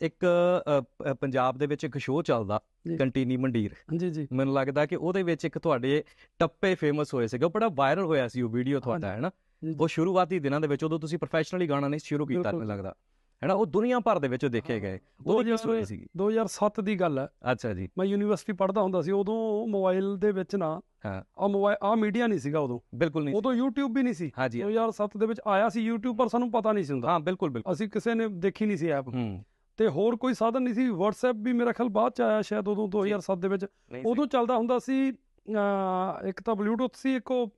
ਇੱਕ ਪੰਜਾਬ ਦੇ ਵਿੱਚ ਇੱਕ ਸ਼ੋਅ ਚੱਲਦਾ। ਕੰਟੀਨੀ ਮੰਡੀਰ। ਜੀ ਜੀ। ਮੈਨੂੰ ਲੱਗਦਾ ਕਿ ਉਹਦੇ ਵਿੱਚ ਇੱਕ ਤੁਹਾਡੇ ਟੱਪੇ ਫੇਮਸ ਹੋਏ ਸੀਗੇ ਬੜਾ ਵਾਇਰਲ ਹੋਇਆ ਸੀ ਉਹ ਵੀਡੀਓ ਤੁਹਾਡਾ ਹੈ ਨਾ। ਉਹ ਸ਼ੁਰੂਆਤੀ ਦਿਨਾਂ ਦੇ ਵਿੱਚ ਉਦੋਂ ਤੁਸੀਂ ਪ੍ਰੋਫੈਸ਼ਨਲੀ ਗਾਣਾ ਨਹੀਂ ਸ਼ੁਰੂ ਕੀਤਾ। ਮੈਨੂੰ ਲੱਗਦਾ। ਹੈ ਨਾ ਉਹ ਦੁਨੀਆ ਭਰ ਦੇ ਵਿੱਚ ਦੇਖੇ ਗਏ। ਉਹ ਹਜ਼ਾਰ- ਸਟੋਰੀ ਸੀਗੀ 2007 ਦੀ ਗੱਲ ਹੈ। ਅੱਛਾ ਜੀ। ਮੈਂ ਯੂਨੀਵਰਸਿਟੀ ਪੜ੍ਹਦਾ ਹੁੰਦਾ ਸੀ ਉਦੋਂ ਮੋਬਾਈਲ ਦੇ ਵਿੱਚ ਨਾ ਹਾਂ। ਆ ਮੋਬਾਈਲ ਆ ਮੀਡੀਆ ਨਹੀਂ ਸੀਗਾ ਉਦੋਂ। ਬਿਲਕੁਲ ਨਹੀਂ ਉਦੋਂ YouTube ਵੀ ਨਹੀਂ ਸੀ। ਹਾਂਜੀ 2007 ਦੇ ਵਿੱਚ ਆਇਆ ਸੀ YouTube ਪਰ ਸਾਨੂੰ ਪਤਾ ਨਹੀਂ ਸੀ ਹੁੰਦਾ। ਹਾਂ ਬਿਲਕੁਲ ਬਿਲਕੁਲ। ਅਸੀਂ ਕਿਸੇ ਨੇ ਦੇਖੀ ਨਹੀਂ ਸੀ ਐਪ। ਹੂੰ। ਤੇ ਹੋਰ ਕੋਈ ਸਾਧਨ ਨਹੀਂ ਸੀ। WhatsApp ਵੀ ਮੇਰਾ ਖਿਆਲ ਬਾਅਦ ਚ ਆਇਆ ਸ਼ਾਇਦ ਉਦੋਂ 2007 ਦੇ ਵਿੱਚ। ਉਦੋਂ ਚੱਲਦਾ ਹੁੰਦਾ ਸੀ ਇੱਕ ਤਾਂ ਬਲੂਟੁੱਥ ਸੀ ਇੱਕ ਉਹ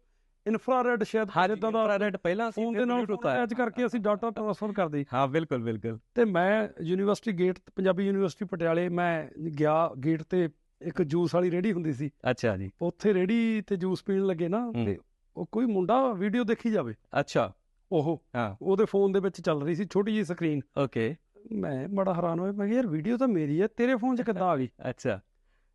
ਇਨਫਰਾਰੈਡ ਸ਼ਾਇਦ ਜਿੱਦਾਂ ਦਾ ਰੈਡ ਪਹਿਲਾਂ ਸੀ ਫੋਨ ਫਿਰ ਦੇ ਨਾਲ। ਅਟੈਚ ਕਰਕੇ ਅਸੀਂ ਡਾਟਾ ਟ੍ਰਾਂਸਫਰ ਕਰਦੇ। ਹਾਂ ਬਿਲਕੁਲ ਬਿਲਕੁਲ। ਤੇ ਮੈਂ ਯੂਨੀਵਰਸਿਟੀ ਗੇਟ ਪੰਜਾਬੀ ਯੂਨੀਵਰਸਿਟੀ ਪਟਿਆਲੇ ਮੈਂ ਗਿਆ ਗੇਟ ਤੇ ਇੱਕ ਜੂਸ ਵਾਲੀ ਰੇੜੀ ਹੁੰਦੀ ਸੀ। ਅੱਛਾ ਜੀ। ਉੱਥੇ ਰੇੜੀ ਤੇ ਜੂਸ ਪੀਣ ਲੱਗੇ ਨਾ। ਤੇ ਉਹ ਕੋਈ ਮੁੰਡਾ ਵੀਡੀਓ ਦੇਖੀ ਜਾਵੇ। ਅੱਛਾ। ਉਹ ਹਾਂ। ਉਹਦੇ ਫੋਨ ਦੇ ਵਿੱਚ ਚੱਲ ਰਹੀ ਸੀ ਛੋਟੀ ਜਿਹੀ ਸਕਰੀਨ ਓਕੇ ਮੈਂ ਬੜਾ ਹੈਰਾਨ ਹੋਇਆ ਮੈਂ ਕਿਹਾ ਯਾਰ ਵੀਡੀਓ ਤਾਂ ਮੇਰੀ ਹੈ ਤੇਰੇ ਫੋਨ 'ਚ ਕਿੱਦਾਂ ਆ ਗਈ? ਅੱਛਾ।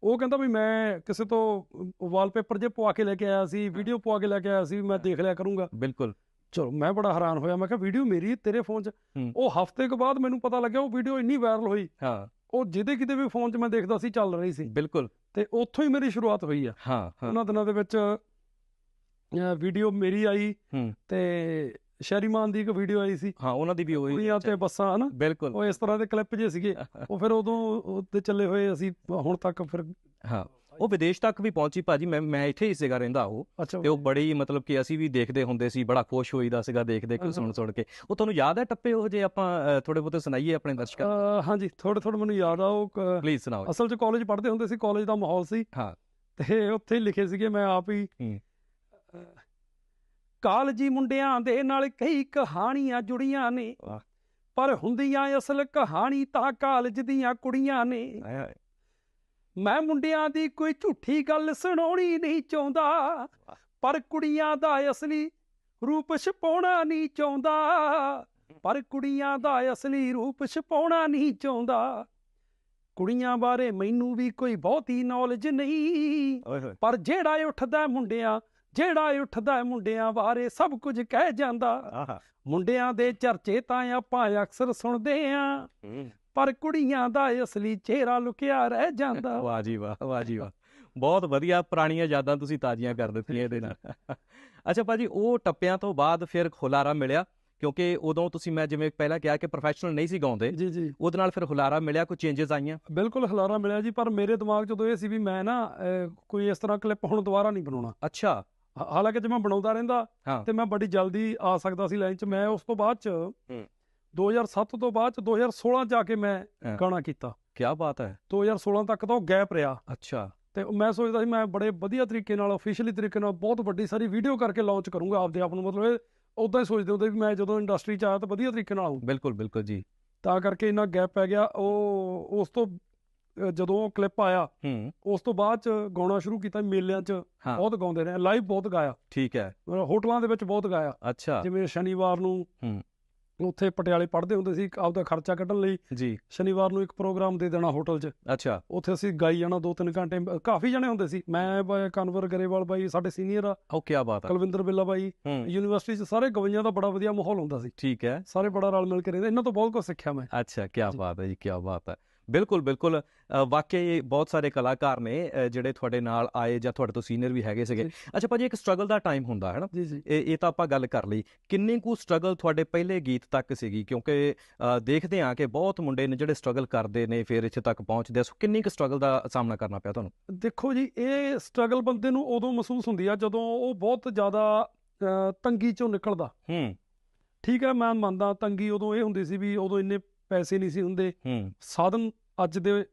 ਉਹ ਕਹਿੰਦਾ ਵੀ ਮੈਂ ਕਿਸੇ ਤੋਂ ਵਾਲਪੇਪਰ ਜੇ ਪਵਾ ਕੇ ਲੈ ਕੇ ਆਇਆ ਸੀ ਵੀਡੀਓ ਪਵਾ ਕੇ ਲੈ ਕੇ ਆਇਆ ਸੀ ਮੈਂ ਦੇਖ ਲਿਆ ਕਰੂੰਗਾ। ਬਿਲਕੁਲ। ਚਲੋ ਮੈਂ ਬੜਾ ਹੈਰਾਨ ਹੋਇਆ ਮੈਂ ਕਿਹਾ ਵੀਡੀਓ ਮੇਰੀ ਹੈ, ਤੇਰੇ ਫੋਨ 'ਚ। ਉਹ ਹਫ਼ਤੇ ਕੁ ਬਾਅਦ ਮੈਨੂੰ ਪਤਾ ਲੱਗਿਆ ਉਹ ਵੀਡੀਓ ਇੰਨੀ ਵਾਇਰਲ ਹੋਈ। ਹਾਂ। ਉਹ ਜਿਹਦੇ ਕਿਤੇ ਵੀ ਫੋਨ 'ਚ ਮੈਂ ਦੇਖਦਾ ਸੀ ਚੱਲ ਰਹੀ ਸੀ। ਬਿਲਕੁਲ। ਤੇ ਉੱਥੋਂ ਹੀ ਮੇਰੀ ਸ਼ੁਰੂਆਤ ਹੋਈ ਆ। ਹਾਂ ਉਹਨਾਂ ਦਿਨਾਂ ਦੇ ਵਿੱਚ ਵੀਡੀਓ ਮੇਰੀ ਆਈ। ਤੇ ਸ਼ੈਰੀਮਾਨ ਦੀ ਇੱਕ ਵੀਡੀਓ ਆਈ ਸੀ। ਹਾਂ ਉਹਨਾਂ ਦੀ ਵੀ ਹੋਈ। ਕੁੜੀਆਂ ਤੇ ਬੱਸਾਂ ਹਨਾ? ਬਿਲਕੁਲ। ਉਹ ਇਸ ਤਰ੍ਹਾਂ ਦੇ ਕਲਿੱਪ ਜੇ ਸੀਗੇ ਉਹ ਫਿਰ ਉਦੋਂ ਉੱਤੇ ਚੱਲੇ ਹੋਏ ਅਸੀਂ ਹੁਣ ਤੱਕ ਫਿਰ ਹਾਂ ਉਹ ਵਿਦੇਸ਼ ਤੱਕ ਵੀ ਪਹੁੰਚੀ ਭਾਜੀ। ਮੈਂ ਮੈਂ ਇੱਥੇ ਹੀ ਸੀਗਾ ਰਹਿੰਦਾ ਉਹ। ਤੇ ਉਹ ਬੜੀ ਮਤਲਬ ਕਿ ਅਸੀਂ ਵੀ ਦੇਖਦੇ ਹੁੰਦੇ ਸੀ ਬੜਾ ਖੁਸ਼ ਹੋਈਦਾ ਸੀਗਾ ਦੇਖ ਦੇਖ ਕੇ ਸੁਣ ਸੁਣ ਕੇ। ਉਹ ਤੁਹਾਨੂੰ ਯਾਦ ਹੈ ਟੱਪੇ ਉਹ ਜੇ ਆਪਾਂ ਥੋੜੇ ਬਹੁਤੇ ਸੁਣਾਈਏ ਆਪਣੇ ਦਰਸ਼ਕਾਂ ਹਾਂਜੀ ਥੋੜੇ ਥੋੜੇ ਮੈਨੂੰ ਯਾਦ ਆ ਉਹ ਪਲੀਜ਼ ਸੁਣਾਓ। ਅਸਲ 'ਚ ਕਾਲਜ ਪੜ੍ਹਦੇ ਹੁੰਦੇ ਸੀ ਕਾਲਜ ਦਾ ਮਾਹੌਲ ਸੀ। ਹਾਂ। ਤੇ ਉੱਥੇ ਹੀ ਲਿਖੇ ਸੀਗੇ ਮੈਂ ਆਪ ਹੀ ਕਾਲਜੀ ਮੁੰਡਿਆਂ ਦੇ ਨਾਲ ਕਈ ਕਹਾਣੀਆਂ ਜੁੜੀਆਂ ਨੇ। ਪਰ ਹੁੰਦੀਆਂ ਅਸਲ ਕਹਾਣੀ ਤਾਂ ਕਾਲਜ ਦੀਆਂ ਕੁੜੀਆਂ ਨੇ। ਮੈਂ ਮੁੰਡਿਆਂ ਦੀ ਕੋਈ ਝੂਠੀ ਗੱਲ ਸੁਣਾਉਣੀ ਨਹੀਂ ਚਾਹੁੰਦਾ। ਪਰ ਕੁੜੀਆਂ ਦਾ ਅਸਲੀ ਰੂਪ ਛਪਾਉਣਾ ਨਹੀਂ ਚਾਹੁੰਦਾ। ਪਰ ਕੁੜੀਆਂ ਦਾ ਅਸਲੀ ਰੂਪ ਛਪਾਉਣਾ ਨਹੀਂ ਚਾਹੁੰਦਾ। ਕੁੜੀਆਂ ਬਾਰੇ ਮੈਨੂੰ ਵੀ ਕੋਈ ਬਹੁਤੀ ਨੌਲੇਜ ਨਹੀਂ। ਪਰ ਜਿਹੜਾ ਉੱਠਦਾ ਮੁੰਡਿਆਂ ਜਿਹੜਾ ਉੱਠਦਾ ਮੁੰਡਿਆਂ ਬਾਰੇ ਸਭ ਕੁਝ ਕਹਿ ਜਾਂਦਾ। ਆਹਾ। ਮੁੰਡਿਆਂ ਦੇ ਚਰਚੇ ਤਾਂ ਆਪਾਂ ਅਕਸਰ ਸੁਣਦੇ ਆਂ ਪਰ ਕੁੜੀਆਂ ਦਾ ਅਸਲੀ ਚਿਹਰਾ ਲੁਕਿਆ ਰਹਿ ਜਾਂਦਾ। ਵਾਹ ਜੀ ਵਾਹ ਵਾਹ ਜੀ ਵਾਹ। ਬਹੁਤ ਵਧੀਆ ਪੁਰਾਣੀਆਂ ਯਾਦਾਂ ਤੁਸੀਂ ਤਾਜ਼ੀਆਂ ਕਰ ਦਿੱਤੀਆਂ ਇਹਦੇ ਨਾਲ। ਅੱਛਾ ਭਾਜੀ ਉਹ ਟੱਪਿਆਂ ਤੋਂ ਬਾਅਦ ਫਿਰ ਖੁਲਾਰਾ ਮਿਲਿਆ ਕਿਉਂਕਿ ਉਦੋਂ ਤੁਸੀਂ ਮੈਂ ਜਿਵੇਂ ਪਹਿਲਾਂ ਕਿਹਾ ਕਿ ਪ੍ਰੋਫੈਸ਼ਨਲ ਨਹੀਂ ਸੀ ਗਾਉਂਦੇ ਜੀ ਜੀ। ਉਹਦੇ ਨਾਲ ਫਿਰ ਖੁਲਾਰਾ ਮਿਲਿਆ ਕੋਈ ਚੇਂਜਸ ਆਈਆਂ? ਬਿਲਕੁਲ ਹਲਾਰਾ ਮਿਲਿਆ ਜੀ ਪਰ ਮੇਰੇ ਦਿਮਾਗ 'ਚ ਉਦੋਂ ਇਹ ਸੀ ਵੀ ਮੈਂ ਨਾ ਕੋਈ ਇਸ ਤਰ੍ਹਾਂ ਕਲਿੱਪ ਹੁਣ ਦੁਬਾਰਾ ਨਹੀਂ ਬਣਾਉਣਾ। ਅੱਛਾ। ਹਾ- ਹਾਲਾਂਕਿ ਜੇ ਮੈਂ ਬਣਾਉਂਦਾ ਰਹਿੰਦਾ ਹਾਂ। ਤੇ ਮੈਂ ਬੜੀ ਜਲਦੀ ਆ ਸਕਦਾ ਸੀ ਲਾਈਨ 'ਚ। ਮੈਂ ਉਸ ਤੋਂ ਬਾਅਦ 'ਚ 2007 ਤੋਂ ਬਾਅਦ 'ਚ 2016 ਜਾ ਕੇ ਮੈਂ ਹਾਂ। ਗਾਣਾ ਕੀਤਾ। ਕੀ ਬਾਤ ਹੈ। 2016 ਤੱਕ ਤਾਂ ਉਹ ਗੈਪ ਰਿਹਾ। ਅੱਛਾ। ਤੇ ਮੈਂ ਸੋਚਦਾ ਸੀ ਮੈਂ ਬੜੇ ਵਧੀਆ ਤਰੀਕੇ ਨਾਲ ਅਫੀਸ਼ੀਅਲੀ ਤਰੀਕੇ ਨਾਲ ਬਹੁਤ ਵੱਡੀ ਸਾਰੀ ਵੀਡੀਓ ਕਰਕੇ ਲਾਂਚ ਕਰੂੰਗਾ ਆਪਦੇ ਆਪ ਨੂੰ। ਮਤਲਬ ਉਦਾਂ ਹੀ ਸੋਚਦੇ ਹੁੰਦੇ ਵੀ ਮੈਂ ਜਦੋਂ ਇੰਡਸਟਰੀ 'ਚ ਆਇਆ ਤਾਂ ਵਧੀਆ ਤਰੀਕੇ ਨਾਲ ਆਊਂ। ਬਿਲਕੁਲ ਬਿਲਕੁਲ ਜੀ। ਤਾਂ ਕਰਕੇ ਇੰਨਾ ਗੈਪ ਪੈ ਗਿਆ। ਉਹ ਉਸ ਤੋਂ ਜਦੋਂ ਕਲਿੱਪ ਆਇਆ ਹੂੰ। ਉਸ ਤੋਂ ਬਾਅਦ 'ਚ ਗਾਉਣਾ ਸ਼ੁਰੂ ਕੀਤਾ ਮੇਲਿਆਂ 'ਚ। ਹਾਂ। ਬਹੁਤ ਗਾਉਂਦੇ ਰਹੇ ਲਾਈਵ ਬਹੁਤ ਗਾਇਆ। ਠੀਕ ਹੈ। ਹੋਟਲਾਂ ਦੇ ਵਿੱਚ ਬਹੁਤ ਗਾਇਆ। ਅੱਛਾ। ਜਿਵੇਂ ਸ਼ਨੀਵਾਰ ਨੂੰ ਹੂੰ। ਉੱਥੇ ਪਟਿਆਲੇ ਪੜ੍ਹਦੇ ਹੁੰਦੇ ਸੀ ਆਪਦਾ ਖਰਚਾ ਕੱਢਣ ਲਈ। ਜੀ। ਸ਼ਨੀਵਾਰ ਨੂੰ ਇੱਕ ਪ੍ਰੋਗਰਾਮ ਦੇ ਦੇਣਾ ਹੋਟਲ 'ਚ। ਅੱਛਾ। ਉੱਥੇ ਅਸੀਂ ਗਾਈ ਜਾਣਾ 2-3 ਘੰਟੇ। ਅਹ ਕਾਫੀ ਜਣੇ ਹੁੰਦੇ ਸੀ। ਮੈਂ ਬਾਈ ਕਨਵਰ ਗਰੇਵਾਲ ਬਾਈ ਸਾਡੇ ਸੀਨੀਅਰ ਆ। ਉਹ ਕੀ ਬਾਤ ਹੈ ਕੁਲਵਿੰਦਰ ਬਿੱਲਾ ਬਾਈ। ਹੂੰ। ਯੂਨੀਵਰਸਿਟੀ 'ਚ ਸਾਰੇ ਗਵਈਆਂ ਦਾ ਬੜਾ ਵਧੀਆ ਮਾਹੌਲ ਹੁੰਦਾ ਸੀ। ਠੀਕ ਹੈ। ਸਾਰੇ ਬੜਾ ਰਲ ਮਿਲ ਕੇ ਰਹਿੰਦੇ। ਇਹਨਾਂ ਤੋਂ ਬਹੁਤ ਕੁਝ ਸਿੱਖਿਆ ਮੈਂ। ਅੱਛਾ ਕੀ ਜੀ। ਬਾਤ ਹੈ ਜੀ ਕੀ ਬਾਤ ਹੈ। ਬਿਲਕੁਲ ਬਿਲਕੁਲ। ਵਾਕਈ ਬਹੁਤ ਸਾਰੇ ਕਲਾਕਾਰ ਨੇ ਜਿਹੜੇ ਤੁਹਾਡੇ ਨਾਲ ਆਏ ਜਾਂ ਤੁਹਾਡੇ ਤੋਂ ਸੀਨੀਅਰ ਵੀ ਹੈਗੇ ਸੀਗੇ। ਅੱਛਾ ਭਾਜੀ ਇੱਕ ਸਟਰਗਲ ਦਾ ਟਾਈਮ ਹੁੰਦਾ ਹੈ ਨਾ? ਜੀ ਇਹ ਤਾਂ ਆਪਾਂ ਗੱਲ ਕਰ ਲਈ। ਕਿੰਨੀ ਕੁ ਸਟਰਗਲ ਤੁਹਾਡੇ ਪਹਿਲੇ ਗੀਤ ਤੱਕ ਸੀਗੀ? ਕਿਉਂਕਿ ਦੇਖਦੇ ਆ ਕਿ ਬਹੁਤ ਮੁੰਡੇ ਨੇ ਜਿਹੜੇ ਸਟਰਗਲ ਕਰਦੇ ਨੇ ਫਿਰ ਇੱਥੇ ਤੱਕ ਪਹੁੰਚਦੇ ਸੋ ਕਿੰਨੀ ਕੁ ਸਟਰਗਲ ਦਾ ਸਾਹਮਣਾ ਕਰਨਾ ਪਿਆ ਤੁਹਾਨੂੰ? ਦੇਖੋ ਜੀ ਇਹ ਸਟਰਗਲ ਬੰਦੇ ਨੂੰ ਉਦੋਂ ਮਹਿਸੂਸ ਹੁੰਦੀ ਆ ਜਦੋਂ ਉਹ ਬਹੁਤ ਜ਼ਿਆਦਾ ਤੰਗੀ ਚੋਂ ਨਿਕਲਦਾ। ਹੂੰ। ਠੀਕ ਹੈ ਮੈਂ ਮੰਨਦਾ ਤੰਗੀ ਉਦੋਂ ਇਹ ਹੁੰਦੀ ਸੀ ਵੀ ਉਦੋਂ ਇੰਨੇ ਪੈਸੇ ਨਹੀਂ ਸੀ ਹੁੰਦੇ। ਹੂੰ। ਸਾਧਨ ਅੱਜ ਦੇ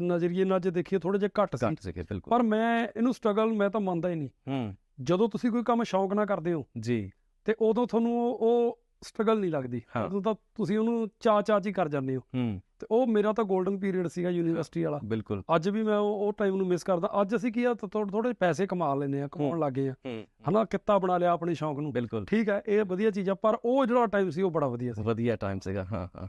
ਨਜ਼ਰੀਏ ਨਾਲ ਜੇ ਦੇਖੀਏ ਥੋੜੇ ਜਿਹਾ ਘੱਟ ਸੀ। ਘੱਟ ਸੀਗੇ ਬਿਲਕੁਲ। ਪਰ ਮੈਂ ਇਹਨੂੰ ਸਟਰਗਲ ਮੈਂ ਤਾਂ ਮੰਨਦਾ ਹੀ ਨਹੀਂ। ਹੂੰ। ਜਦੋਂ ਤੁਸੀਂ ਕੋਈ ਕੰਮ ਸ਼ੌਂਕ ਨਾਲ ਕਰਦੇ ਹੋ ਜੀ। ਤੇ ਉਦੋਂ ਤੁਹਾਨੂੰ ਉਹ- ਸਟਰਗਲ ਨਹੀਂ ਲੱਗਦੀ। ਉਦੋਂ ਤਾਂ ਤੁਸੀਂ ਉਹਨੂੰ ਚਾ ਚਾ ਚ ਹੀ ਕਰ ਜਾਂਦੇ ਹੋ। ਹੂੰ। ਤੇ ਉਹ ਮੇਰਾ ਤਾਂ 골ਡਨ ਪੀਰੀਅਡ ਸੀਗਾ ਯੂਨੀਵਰਸਿਟੀ ਵਾਲਾ। ਬਿਲਕੁਲ। ਅੱਜ ਵੀ ਮੈਂ ਉਹ ਟਾਈਮ ਨੂੰ ਮਿਸ ਕਰਦਾ। ਅੱਜ ਅਸੀਂ ਕੀ ਆ ਥੋੜੇ ਥੋੜੇ ਪੈਸੇ ਕਮਾ ਲੈਨੇ ਆ ਕਮਾਉਣ ਲੱਗੇ ਆ। ਹਨਾ ਕਿੱਤਾ ਬਣਾ ਲਿਆ ਆਪਣੇ ਸ਼ੌਂਕ ਨੂੰ। ਬਿਲਕੁਲ। ਠੀਕ ਹੈ ਇਹ ਵਧੀਆ ਚੀਜ਼ ਆ ਪਰ ਉਹ ਜਿਹੜਾ ਟਾਈਮ ਸੀ ਉਹ ਬੜਾ ਵਧੀਆ ਸੀ। ਵਧੀਆ ਟਾਈਮ ਸੀਗਾ ਹਾਂ ਹਾਂ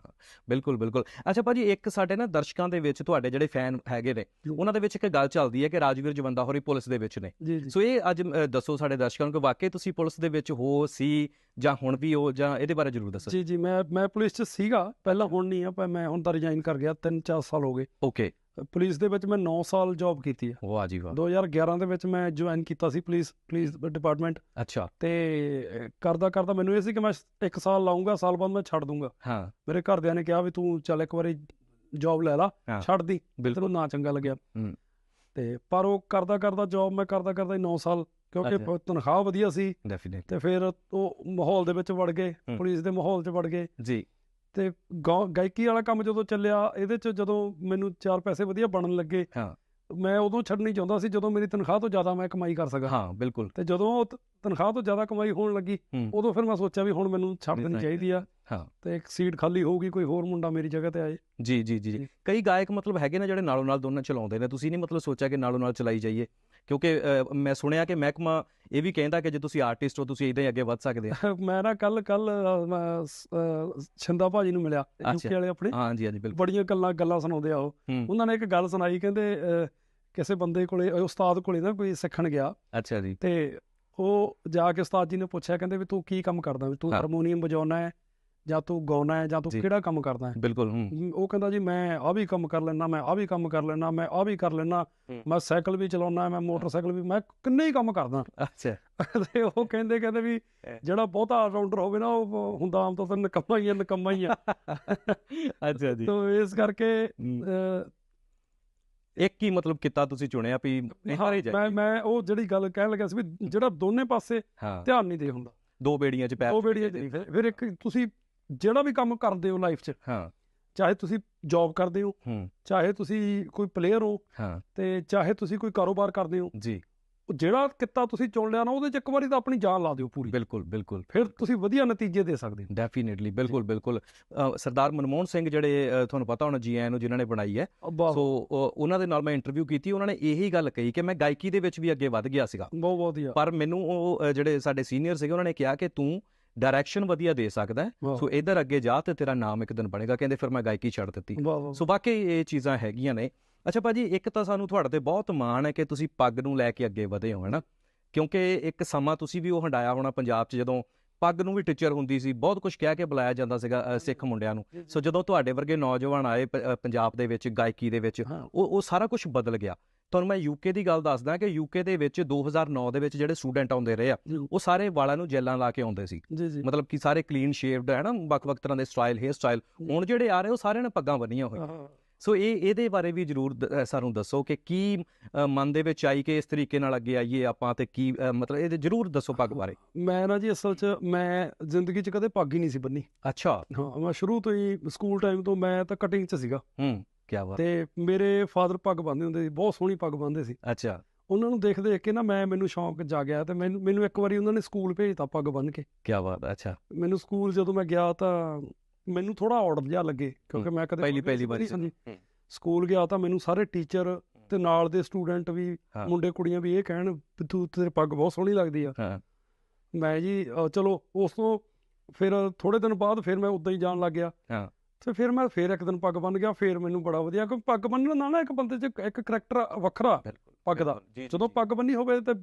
ਬਿਲਕੁਲ ਬਿਲਕੁਲ। ਅੱਛਾ ਭਾਜੀ ਇੱਕ ਸਾਡੇ ਨਾ ਦਰਸ਼ਕਾਂ ਦੇ ਵਿੱਚ ਤੁਹਾਡੇ ਜਿਹੜੇ ਫੈਨ ਹੈਗੇ ਨੇ ਉਹਨਾਂ ਦੇ ਵਿੱਚ ਇੱਕ ਗੱਲ ਚੱਲਦੀ ਹੈ ਕਿ ਰਾਜਵੀਰ ਜਵੰਦਾ ਹੋਰੀ ਪੁਲਿਸ ਦੇ ਵਿੱਚ ਨੇ। ਸੋ ਇਹ ਅੱਜ ਦੱਸੋ ਸਾਡੇ ਦਰਸ਼ਕਾਂ ਨੂੰ ਕਿ ਵਾਕਈ ਤੁਸੀਂ ਪੁਲਿਸ ਦੇ ਵਿੱਚ ਹੋ ਸੀ ਜਾਂ ਹੁਣ ਵੀ ਹੋ ਜਾਂ ਇਹਦੇ ਬਾਰੇ ਜ਼ਰੂਰ ਦੱਸੋ। ਜੀ ਜੀ ਮੈਂ ਮੈਂ ਪੁਲਿਸ ਚ ਸੀਗਾ। ਪਹਿਲਾਂ ਹੁਣ ਨਹੀਂ ਆ ਪਰ ਮੈਂ ਹੁਣ ਤਾਂ ਜੁਆਇਨ ਕਰ ਗਿਆ 3-4 ਸਾਲ ਹੋ ਗਏ। ਓਕੇ ਪੁਲਿਸ ਦੇ ਵਿੱਚ ਮੈਂ 9 ਸਾਲ ਜੌਬ ਕੀਤੀ ਹੈ। ਵਾਹ ਜੀ ਵਾਹ। 2011 ਦੇ ਵਿੱਚ ਮੈਂ ਜੁਆਇਨ ਕੀਤਾ ਸੀ ਪੁਲਿਸ ਪੁਲਿਸ ਡਿਪਾਰਟਮੈਂਟ ਅੱਛਾ। ਤੇ ਕਰਦਾ ਕਰਦਾ ਮੈਨੂੰ ਇਹ ਸੀ ਕਿ ਮੈਂ 1 ਸਾਲ ਲਾਉਂਗਾ ਸਾਲ ਬਾਅਦ ਮੈਂ ਛੱਡ ਦੂੰਗਾ। ਹਾਂ। ਮੇਰੇ ਘਰਦਿਆਂ ਨੇ ਕਿਹਾ ਵੀ ਤੂੰ ਚੱਲ ਇੱਕ ਵਾਰੀ ਜੌਬ ਲੈ ਲਾ। ਛੱਡ ਦੀ। ਤੈਨੂੰ ਨਾ ਚੰਗਾ ਲੱਗਿਆ। ਤੇ ਪਰ ਉਹ ਕਰਦਾ ਕਰਦਾ ਜੌਬ ਮੈਂ ਕਰਦਾ ਕਰਦਾ 9 ਸਾਲ ਕਿਉਂਕਿ। ਤਨਖਾਹ ਵਧੀਆ ਸੀ। ਡੈਫੀਨਿਟ ਤੇ ਫਿਰ ਉਹ ਮਾਹੌਲ ਦੇ ਵਿੱਚ ਵੜ ਗਏ। ਪੁਲਿਸ ਦੇ ਮਾਹੌਲ 'ਚ ਵੜ ਗਏ। ਜੀ। ਤੇ ਗਾਇਕੀ ਵਾਲਾ ਕੰਮ ਜਦੋਂ ਚੱਲਿਆ ਇਹਦੇ 'ਚ ਜਦੋਂ ਮੈਨੂੰ ਚਾਰ ਪੈਸੇ ਵਧੀਆ ਬਣਨ ਲੱਗੇ ਹਾਂ। ਮੈਂ ਉਦੋਂ ਛੱਡਣੀ ਚਾਹੁੰਦਾ ਸੀ ਜਦੋਂ ਮੇਰੀ ਤਨਖਾਹ ਤੋਂ ਜ਼ਿਆਦਾ ਮੈਂ ਕਮਾਈ ਕਰ ਸਕਾਂ ਹਾਂ ਬਿਲਕੁਲ ਤੇ ਜਦੋਂ ਤਨਖਾਹ ਤੋਂ ਜ਼ਿਆਦਾ ਕਮਾਈ ਹੋਣ ਲੱਗੀ। ਉਦੋਂ ਫਿਰ ਮੈਂ ਸੋਚਿਆ ਵੀ ਹੁਣ ਮੈਨੂੰ ਛੱਡ ਦੇਣੀ ਚਾਹੀਦੀ ਆ ਹਾਂ। ਤੇ ਇੱਕ ਸੀਟ ਖਾਲੀ ਹੋਊਗੀ ਕੋਈ ਹੋਰ ਮੁੰਡਾ ਮੇਰੀ ਜਗ੍ਹਾ ਤੇ ਆਏ। ਜੀ ਜੀ ਜੀ ਜੀ। ਕਈ ਗਾਇਕ ਮਤਲਬ ਹੈਗੇ ਨੇ ਜਿਹੜੇ ਨਾਲੋਂ ਨਾਲ ਦੋਨਾਂ ਚਲਾਉਂਦੇ ਨੇ। ਤੁਸੀਂ ਨਹੀਂ ਮਤਲਬ ਸੋਚਿਆ ਕਿ ਨਾਲੋਂ ਨਾਲ ਚਲਾਈ ਜਾਈਏ? ਕਿਉਂਕਿ ਅ, ਮੈਂ ਸੁਣਿਆ ਕਿ ਮਹਿਕਮਾ ਇਹ ਵੀ ਕਹਿੰਦਾ ਕਿ ਜੇ ਤੁਸੀਂ ਆਰਟਿਸਟ ਹੋ ਤੁਸੀਂ ਇਦਾਂ ਹੀ ਅੱਗੇ ਵੱਧ ਸਕਦੇ ਆ ਮੈਂ ਨਾ ਕੱਲ ਕੱਲ ਛਿੰਦਾ ਭਾਜੀ ਨੂੰ ਮਿਲਿਆ ਅੱਛਾ। ਯੂਕੇ ਵਾਲੇ ਆਪਣੇ। ਹਾਂ ਜੀ ਹਾਂ ਜੀ ਬਿਲਕੁਲ। ਬੜੀਆਂ ਗੱਲਾਂ ਗੱਲਾਂ ਸੁਣਾਉਂਦੇ ਆ ਉਹ। ਹੂੰ। ਉਹਨਾਂ ਨੇ ਇੱਕ ਗੱਲ ਸੁਣਾਈ ਕਹਿੰਦੇ ਅਹ, ਕਿਸੇ ਬੰਦੇ ਕੋਲੇ ਅਹ, ਉਸਤਾਦ ਕੋਲੇ ਨਾ ਕੋਈ ਸਿੱਖਣ ਗਿਆ। ਅੱਛਾ ਜੀ। ਤੇ ਉਹ ਜਾ ਕੇ ਉਸਤਾਦ ਜੀ ਨੇ ਪੁੱਛਿਆ ਕਹਿੰਦੇ ਵੀ ਤੂੰ ਕੀ ਕੰਮ ਕਰਦਾ? ਵੀ ਤੂੰ ਹਾਂ। ਹਾਰਮੋਨੀਅਮ ਵਜਾਉਣਾ ਹੈ? ਜਾਂ ਤੂੰ ਗਾਉਣਾ ਹੈ ਜਾਂ ਤੂੰ। ਕਿਹੜਾ ਕੰਮ ਕਰਦਾ ਹੈ? ਬਿਲਕੁਲ ਉਹ ਕਹਿੰਦਾ ਜੀ ਮੈਂ ਆ ਵੀ ਕੰਮ ਕਰ ਲੈਣਾ ਮੈਂ ਆ ਵੀ ਕੰਮ ਕਰ ਲੈਣਾ ਮੈਂ ਆ ਵੀ ਕਰ ਲੈਣਾ। ਮੈਂ ਸਾਈਕਲ ਵੀ ਚਲਾਉਣਾ ਮੈਂ ਮੋਟਰਸਾਈਕਲ ਵੀ ਮੈਂ ਕਿੰਨੇ ਹੀ ਕੰਮ ਕਰਦਾ। ਅੱਛਾ। ਤੇ ਉਹ ਕਹਿੰਦੇ ਕਹਿੰਦੇ ਵੀ. ਜਿਹੜਾ ਬਹੁਤਾ ਆਲਰਾਊਂਡਰ ਹੋਵੇ ਨਾ ਉਹ ਹੁੰਦਾ ਆਮ ਤੌਰ ਤੇ ਨਿਕੰਮਾ ਹੀ ਨਿਕੰਮਾ ਹੀ ਆ। ਅੱਛਾ ਜੀ। ਤੋ ਇਸ ਕਰਕੇ ਇੱਕ ਹੀ ਮਤਲਬ ਕੀਤਾ ਤੁਸੀਂ ਚੁਣਿਆ ਵੀ ਮੈਂ ਮੈਂ ਉਹ ਜਿਹੜੀ ਗੱਲ ਕਹਿਣ ਲੱਗਾ ਸੀ ਵੀ ਜਿਹੜਾ ਦੋਨੇ ਪਾਸੇ ਧਿਆਨ ਨਹੀਂ ਦੇ ਹੁੰਦਾ। ਦੋ ਬੇੜੀਆਂ 'ਚ ਪੈਰ ਉਹ ਬੇੜੀਆਂ 'ਚ ਫਿਰ ਇੱਕ ਤੁਸੀਂ ਜਿਹੜਾ ਵੀ ਕੰਮ ਕਰਦੇ ਹੋ ਲਾਈਫ 'ਚ ਹਾਂ। ਚਾਹੇ ਤੁਸੀਂ ਜੌਬ ਕਰਦੇ ਹੋ ਹੂੰ। ਚਾਹੇ ਤੁਸੀਂ ਕੋਈ ਪਲੇਅਰ ਹੋ ਹਾਂ। ਤੇ ਚਾਹੇ ਤੁਸੀਂ ਕੋਈ ਕਾਰੋਬਾਰ ਕਰਦੇ ਹੋ ਜੀ। ਉਹ ਜਿਹੜਾ ਕਿੱਤਾ ਤੁਸੀਂ ਚੁਣ ਲਿਆ ਨਾ ਉਹਦੇ 'ਚ ਇੱਕ ਵਾਰੀ ਤਾਂ ਆਪਣੀ ਜਾਨ ਲਾ ਦਿਓ ਪੂਰੀ। ਬਿਲਕੁਲ ਬਿਲਕੁਲ। ਫਿਰ ਤੁਸੀਂ ਵਧੀਆ ਨਤੀਜੇ ਦੇ ਸਕਦੇ ਹੋ। ਡੈਫੀਨਿਟਲੀ ਬਿਲਕੁਲ ਬਿਲਕੁਲ। ਸਰਦਾਰ ਮਨਮੋਹਨ ਸਿੰਘ ਜਿਹੜੇ ਤੁਹਾਨੂੰ ਪਤਾ ਹੋਣਾ ਜੀ ਨੂੰ ਜਿਨ੍ਹਾਂ ਨੇ ਬਣਾਈ ਹੈ। ਸੋ ਉਹਨਾਂ ਦੇ ਨਾਲ ਮੈਂ ਇੰਟਰਵਿਊ ਕੀਤੀ ਉਹਨਾਂ ਨੇ ਇਹੀ ਗੱਲ ਕਹੀ ਕਿ ਮੈਂ ਗਾਇਕੀ ਦੇ ਵਿੱਚ ਵੀ ਅੱਗੇ ਵੱਧ ਗਿਆ ਸੀਗਾ। ਬਹੁਤ ਵਧੀਆ। ਪਰ ਮੈਨੂੰ ਉਹ ਜਿਹੜੇ ਸਾਡੇ ਸੀਨੀਅਰ ਸੀਗੇ ਉਹਨਾਂ ਨੇ ਕਿਹਾ ਕਿ ਤੂੰ ਡਾਇਰੈਕਸ਼ਨ ਵਧੀਆ ਦੇ ਸਕਦਾ ਸੋ ਇਧਰ ਅੱਗੇ ਜਾ ਤੇ ਤੇਰਾ ਨਾਮ ਇੱਕ ਦਿਨ ਬਣੇਗਾ। ਕਹਿੰਦੇ ਫਿਰ ਮੈਂ ਗਾਇਕੀ ਛੱਡ ਦਿੱਤੀ। ਸੋ ਵਾਕਈ ਇਹ ਚੀਜ਼ਾਂ ਹੈਗੀਆਂ ਨੇ। ਅੱਛਾ ਭਾਜੀ ਇੱਕ ਤਾਂ ਸਾਨੂੰ ਤੁਹਾਡੇ ਤੇ ਬਹੁਤ ਮਾਣ ਹੈ ਕਿ ਤੁਸੀਂ ਪੱਗ ਨੂੰ ਲੈ ਕੇ ਅੱਗੇ ਵਧੇ ਹੋ ਹੈਨਾ? ਕਿਉਂਕਿ ਇੱਕ ਸਮਾਂ ਤੁਸੀਂ ਵੀ ਉਹ ਹੰਡਾਇਆ ਹੋਣਾ ਪੰਜਾਬ 'ਚ ਜਦੋਂ ਪੱਗ ਨੂੰ ਵੀ ਟੀਚਰ ਹੁੰਦੀ ਸੀ ਬਹੁਤ ਕੁਝ ਕਹਿ ਕੇ ਬੁਲਾਇਆ ਜਾਂਦਾ ਸੀਗਾ ਸਿੱਖ ਮੁੰਡਿਆਂ ਨੂੰ। ਸੋ ਜਦੋਂ ਤੁਹਾਡੇ ਵਰਗੇ ਨੌਜਵਾਨ ਆਏ ਪੰਜਾਬ ਦੇ ਵਿੱਚ ਗਾਇਕੀ ਦੇ ਵਿੱਚ ਉਹ ਉਹ ਸਾਰਾ ਕੁਝ ਬਦਲ ਗਿਆ। ਤੁਹਾਨੂੰ ਮੈਂ ਯੂਕੇ ਦੀ ਗੱਲ ਦੱਸਦਾ ਕਿ ਯੂਕੇ ਦੇ ਵਿੱਚ 2009 ਦੇ ਵਿੱਚ ਜਿਹੜੇ ਸਟੂਡੈਂਟ ਆਉਂਦੇ ਰਹੇ ਆ ਉਹ ਸਾਰੇ ਵਾਲਾਂ ਨੂੰ ਜੈਲਾਂ ਲਾ ਕੇ ਆਉਂਦੇ ਸੀ। ਮਤਲਬ ਕਿ ਸਾਰੇ ਕਲੀਨ ਸ਼ੇਵਡ ਹੈ ਨਾ ਵੱਖ-ਵੱਖ ਤਰ੍ਹਾਂ ਦੇ ਸਟਾਈਲ ਹੇਅਰ ਸਟਾਈਲ ਹੁਣ ਜਿਹੜੇ ਆ ਰਹੇ ਉਹ ਸਾਰਿਆਂ ਨੇ ਪੱਗਾਂ ਬੰਨੀਆਂ ਹੋਈਆਂ। ਸੋ ਇਹ ਇਹਦੇ ਬਾਰੇ ਵੀ ਜਰੂਰ ਸਾਨੂੰ ਦੱਸੋ ਕਿ ਕੀ ਮਨ ਦੇ ਵਿੱਚ ਆਈ ਕਿ ਇਸ ਤਰੀਕੇ ਨਾਲ ਅੱਗੇ ਆਈਏ ਆਪਾਂ ਤੇ ਕੀ ਮਤਲਬ ਇਹਦੇ ਜਰੂਰ ਦੱਸੋ ਪੱਗ ਬਾਰੇ। ਮੈਂ ਨਾ ਜੀ ਅਸਲ 'ਚ ਮੈਂ ਜ਼ਿੰਦਗੀ 'ਚ ਕਦੇ ਪੱਗ ਹੀ ਨਹੀਂ ਸੀ ਬੰਨੀ। ਅੱਛਾ। ਹਾਂ ਮੈਂ ਸ਼ੁਰੂ ਤੋਂ ਹੀ ਸਕੂਲ ਟਾਈਮ ਤੋਂ ਮੈਂ ਤਾਂ ਕਟਿੰਗ 'ਚ ਸੀਗਾ। ਹੂੰ। ਕੀ ਬਾਤ। ਤੇ ਮੇਰੇ ਫਾਦਰ ਪੱਗ ਬੰਨ੍ਹਦੇ ਹੁੰਦੇ ਸੀ ਬਹੁਤ ਸੋਹਣੀ ਪੱਗ ਬੰਨ੍ਹਦੇ ਸੀ। ਅੱਛਾ। ਉਹਨਾਂ ਨੂੰ ਦੇਖ ਦੇਖ ਕੇ ਨਾ ਮੈਂ ਮੈਨੂੰ ਸ਼ੌਂਕ ਜਾਗਿਆ ਤੇ ਮੈਨੂੰ ਮੈਨੂੰ ਇੱਕ ਵਾਰੀ ਉਹਨਾਂ ਨੇ ਸਕੂਲ ਭੇਜਤਾ ਪੱਗ ਬੰਨ੍ਹ ਕੇ। ਕੀ ਬਾਤ ਅੱਛਾ। ਮੈਨੂੰ ਸਕੂਲ ਜਦੋਂ ਮੈਂ ਗਿਆ ਤਾਂ ਮੈਨੂੰ ਥੋੜਾ ਔੜ ਜਿਹਾ ਲੱਗੇ ਕਿਉਂਕਿ ਮੈਂ ਕਦੇ ਪਹਿਲੀ- ਪਹਿਲੀ ਵਾਰੀ। ਸਕੂਲ ਗਿਆ ਤਾਂ ਮੈਨੂੰ ਸਾਰੇ ਟੀਚਰ ਤੇ ਨਾਲ ਦੇ ਸਟੂਡੈਂਟ ਵੀ। ਮੁੰਡੇ ਕੁੜੀਆਂ ਵੀ ਇਹ ਕਹਿਣ ਵੀ ਤੂੰ ਤੇਰੇ ਪੱਗ ਬਹੁਤ ਸੋਹਣੀ ਲੱਗਦੀ ਆ। ਹਾਂ। ਮੈਂ ਜੀ ਚਲੋ ਉਸ ਤੋਂ ਫਿਰ ਥੋੜੇ ਦਿਨ ਬਾਅਦ ਫਿਰ ਮੈਂ ਉਦਾਂ ਹੀ ਜਾਣ ਲੱਗ ਗਿਆ। ਹਾਂ। ਤੇ ਫਿਰ ਮੈਂ ਫਿਰ ਇੱਕ ਦਿਨ ਪੱਗ ਬੰਨ ਗਿਆ ਫਿਰ ਮੈਨੂੰ ਬੜਾ ਵਧੀਆ ਕਿਉਂਕਿ ਪੱਗ ਬੰਨਣ ਨਾਲ ਨਾ ਇੱਕ ਬੰਦੇ 'ਚ ਇੱਕ ਕਰੈਕਟਰ ਵੱਖਰਾ ਪੱਗ ਦਾ। ਜਦੋਂ ਪੱਗ ਬੰਨੀ ਹੋਵੇ ਤੇ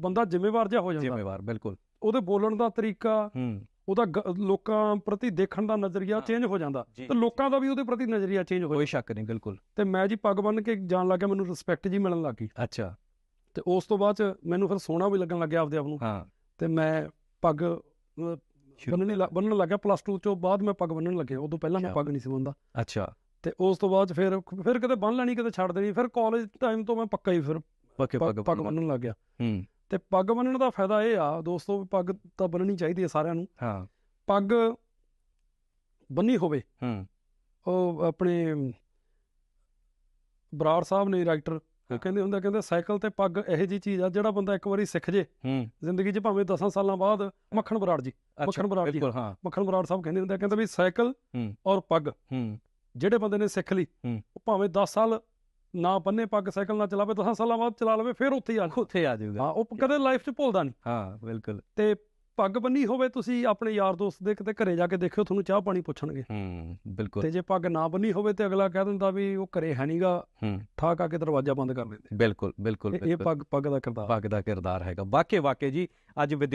ਬੰਦਾ ਜ਼ਿੰਮੇਵਾਰ ਜਿਹਾ ਹੋ ਜਾਂਦਾ। ਜ਼ਿੰਮੇਵਾਰ ਬਿਲਕੁਲ। ਉਹਦੇ ਬੋਲਣ ਦਾ ਤਰੀਕਾ ਉਹਦਾ ਲੋਕਾਂ ਪ੍ਰਤੀ ਦੇਖਣ ਦਾ ਨਜ਼ਰੀਆ। ਚੇਂਜ ਹੋ ਜਾਂਦਾ। ਤੇ ਲੋਕਾਂ ਦਾ ਵੀ ਉਹਦੇ ਪ੍ਰਤੀ ਨਜ਼ਰੀਆ ਚੇਂਜ ਹੋ ਕੋਈ ਸ਼ੱਕ ਨਹੀਂ ਬਿਲਕੁਲ। ਤੇ ਮੈਂ ਜੀ ਪੱਗ ਬੰਨ ਕੇ ਜਾਣ ਲੱਗਾ ਮੈਨੂੰ ਰਿਸਪੈਕਟ ਜੀ ਮਿਲਣ ਲੱਗੀ ਅੱਛਾ। ਤੇ ਉਸ ਤੋਂ ਬਾਅਦ ਮੈਨੂੰ ਫਿਰ ਸੋਹਣਾ ਵੀ ਲੱਗਣ ਲੱਗਿਆ ਆਪਦੇ ਆਪ ਨੂੰ। ਹਾਂ। ਤੇ ਮੈਂ ਪੱਗ ਬੰਨਣੀ ਲੱਗ- ਬੰਨਣ ਲੱਗਿਆ ਪਲੱਸ 2 ਚੋਂ ਬਾਅਦ ਮੈਂ ਪੱਗ ਬੰਨਣ ਲੱਗਿਆ ਉਦੋਂ ਪਹਿਲਾਂ ਮੈਂ। ਪੱਗ ਨਹੀਂ ਸੀ ਬੰਨਦਾ ਅੱਛਾ। ਤੇ ਉਸ ਤੋਂ ਬਾਅਦ ਫਿਰ ਫਿਰ ਕਦੇ ਬੰਨ ਲੈਣੀ ਕਦੇ ਛੱਡ ਦੇਣੀ ਫਿਰ ਕਾਲਜ ਟਾਈਮ ਤੋਂ ਮੈਂ ਪੱਕਾ ਹੀ ਫਿਰ ਪੱਕੇ ਪੱਗ ਬੰਨਣ ਲੱਗ ਗਿਆ ਹੂੰ। ਤੇ ਪੱਗ ਬੰਨਣ ਦਾ ਫਾਇਦਾ ਇਹ ਆ ਦੋਸਤੋ ਪੱਗ ਤਾਂ ਬੰਨਣੀ ਚਾਹੀਦੀ ਹੈ ਸਾਰਿਆਂ ਨੂੰ। ਹਾਂ। ਪੱਗ ਬੰਨੀ ਹੋਵੇ। ਹੂੰ। ਉਹ ਆਪਣੇ ਬਰਾੜ ਸਾਹਿਬ ਨੇ ਰਾਈਟਰ। ਕਹਿੰਦੇ ਹੁੰਦੇ ਕਹਿੰਦੇ ਸਾਈਕਲ ਤੇ ਪੱਗ ਇਹੋ ਜੀ ਚੀਜ਼ ਆ ਜਿਹੜਾ ਬੰਦਾ ਇੱਕ ਵਾਰੀ ਸਿੱਖ ਜੇ ਹੂੰ। ਜ਼ਿੰਦਗੀ 'ਚ ਭਾਵੇਂ 10 ਸਾਲਾਂ ਬਾਅਦ ਮੱਖਣ ਬਰਾੜ ਜੀ ਮੱਖਣ ਬਰਾੜ ਜੀ ਹਾਂ। ਮੱਖਣ ਬਰਾੜ ਸਾਹਿਬ ਕਹਿੰਦੇ ਹੁੰਦੇ ਕਹਿੰਦੇ ਵੀ ਸਾਈਕਲ ਹੂੰ। ਔਰ ਪੱਗ ਹੂੰ। ਜਿਹੜੇ ਬੰਦੇ ਨੇ ਸਿੱਖ ਲਈ। ਉਹ ਭਾਵੇਂ 10 ਸਾਲ ਨਾ ਬੰਨੇ ਪੱਗ ਸਾਈਕਲ ਨਾ ਚਲਾਵੇ 10 ਸਾਲਾਂ ਬਾਅਦ ਚਲਾ ਲਵੇ ਫਿਰ ਉੱਥੇ ਆ ਉੱਥੇ ਆ ਜਾਊਗਾ। ਹਾਂ ਉਹ ਕਦੇ ਲਾਈਫ 'ਚ ਭੁੱਲਦਾ ਨਹੀਂ। ਹਾਂ ਬਿਲਕੁਲ। ਤੇ ਪੱਗ ਬੰਨੀ ਹੋਵੇ ਤੁਸੀਂ ਆਪਣੇ ਯਾਰ ਦੋਸਤ ਦੇ ਕਿਤੇ ਘਰੇ ਜਾ ਕੇ ਦੇਖਿਓ ਤੁਹਾਨੂੰ ਚਾਹ ਪਾਣੀ ਪੁੱਛਣਗੇ। ਹੂੰ ਬਿਲਕੁਲ। ਤੇ ਜੇ ਪੱਗ ਨਾ ਬੰਨੀ ਹੋਵੇ ਤੇ ਅਗਲਾ ਕਹਿ ਦਿੰਦਾ ਵੀ ਉਹ ਘਰੇ ਹੈ ਨਹੀਂਗਾ ਹੂੰ। ਠਾਕ ਆ ਕੇ ਦਰਵਾਜ਼ਾ ਬੰਦ ਕਰ ਦਿੰਦੇ। ਬਿਲਕੁਲ ਬਿਲਕੁਲ ਇਹ-। ਪੱਗ ਪੱਗ ਦਾ ਕਿਰਦਾਰ। ਪੱਗ ਦਾ ਕਿਰਦਾਰ ਹੈਗਾ। ਵਾਕੇ ਵਾਕੇ ਜੀ ਅੱਜ ਵਿਦੇਸ਼